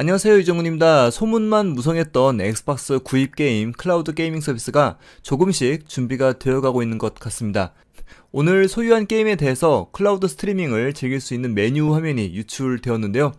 안녕하세요 유정훈입니다. 소문만 무성했던 엑스박스 구입 게임 클라우드 게이밍 서비스가 조금씩 준비가 되어가고 있는 것 같습니다. 오늘 소유한 게임에 대해서 클라우드 스트리밍을 즐길 수 있는 메뉴 화면이 유출되었는데요.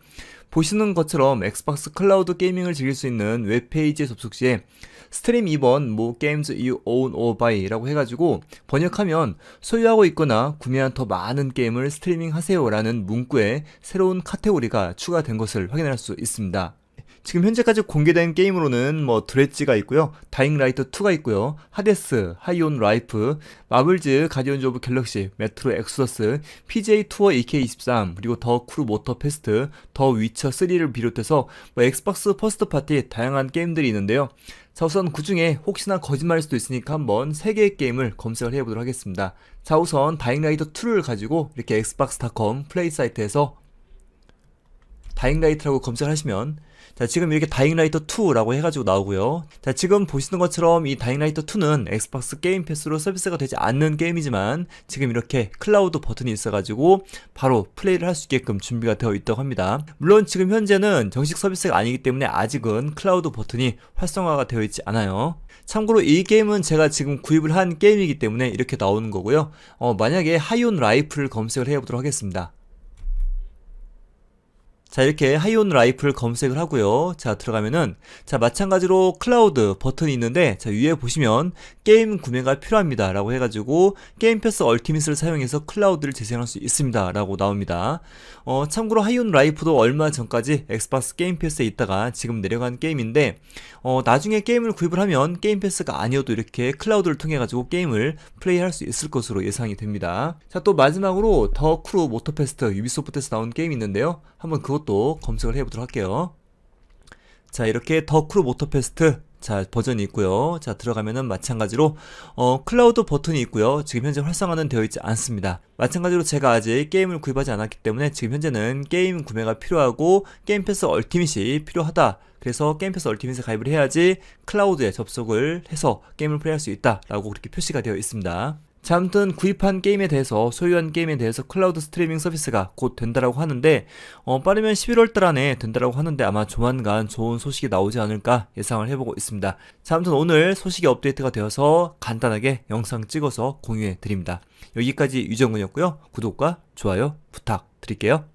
보시는 것처럼 엑스박스 클라우드 게이밍을 즐길 수 있는 웹페이지에 접속 시에 스트림 2번 뭐 games you own or buy라고 해가지고 번역하면 소유하고 있거나 구매한 더 많은 게임을 스트리밍 하세요라는 문구에 새로운 카테고리가 추가된 것을 확인할 수 있습니다. 지금 현재까지 공개된 게임으로는 뭐 드레찌가 있고요, 다잉 라이트 2가 있고요, 하데스, 하이온 라이프, 마블즈, 가디언즈 오브 갤럭시, 메트로 엑소더스, PJ 투어 EK23, 그리고 더 크루 모터 페스트, 더 위쳐 3를 비롯해서 뭐 엑스박스 퍼스트 파티 다양한 게임들이 있는데요. 자 우선 그 중에 혹시나 거짓말일 수도 있으니까 한번 3개의 게임을 검색을 해보도록 하겠습니다. 자 우선 다잉 라이트 2를 가지고 이렇게 엑스박스닷컴 플레이 사이트에서 다잉라이트라고 검색하시면 자 지금 이렇게 다잉라이트 2라고 해가지고 나오고요. 자 지금 보시는 것처럼 이 다잉라이트 2는 엑스박스 게임 패스로 서비스가 되지 않는 게임이지만 지금 이렇게 클라우드 버튼이 있어가지고 바로 플레이를 할 수 있게끔 준비가 되어 있다고 합니다. 물론 지금 현재는 정식 서비스가 아니기 때문에 아직은 클라우드 버튼이 활성화가 되어 있지 않아요. 참고로 이 게임은 제가 지금 구입을 한 게임이기 때문에 이렇게 나오는 거고요. 어, 만약에 하이온 라이프를 검색을 해보도록 하겠습니다 자 이렇게 하이온 라이프를 검색을 하고요. 자 들어가면은 자 마찬가지로 클라우드 버튼이 있는데 자 위에 보시면 게임 구매가 필요합니다 라고 해가지고 게임 패스 얼티밋을 사용해서 클라우드를 재생할 수 있습니다 라고 나옵니다. 어 참고로 하이온 라이프도 얼마 전까지 엑스박스 게임 패스에 있다가 지금 내려간 게임인데 어 나중에 게임을 구입을 하면 게임 패스가 아니어도 이렇게 클라우드를 통해 가지고 게임을 플레이할 수 있을 것으로 예상이 됩니다. 자 또 마지막으로 더 크루 모터페스트 유비소프트에서 나온 게임이 있는데요. 한번 그것 도 검색을 해보도록 할게요. 자, 이렇게 더 크루 모터페스트 자, 버전이 있고요. 자, 들어가면은 마찬가지로 어, 클라우드 버튼이 있고요. 지금 현재 활성화는 되어 있지 않습니다. 마찬가지로 제가 아직 게임을 구입하지 않았기 때문에 지금 현재는 게임 구매가 필요하고 게임 패스 얼티밋이 필요하다. 그래서 게임 패스 얼티밋에 가입을 해야지 클라우드에 접속을 해서 게임을 플레이할 수 있다라고 그렇게 표시가 되어 있습니다. 자, 아무튼 구입한 게임에 대해서 소유한 게임에 대해서 클라우드 스트리밍 서비스가 곧 된다라고 하는데 어, 빠르면 11월 달 안에 된다라고 하는데 아마 조만간 좋은 소식이 나오지 않을까 예상을 해보고 있습니다. 자, 아무튼 오늘 소식이 업데이트가 되어서 간단하게 영상 찍어서 공유해 드립니다. 여기까지 유정근이었고요. 구독과 좋아요 부탁드릴게요.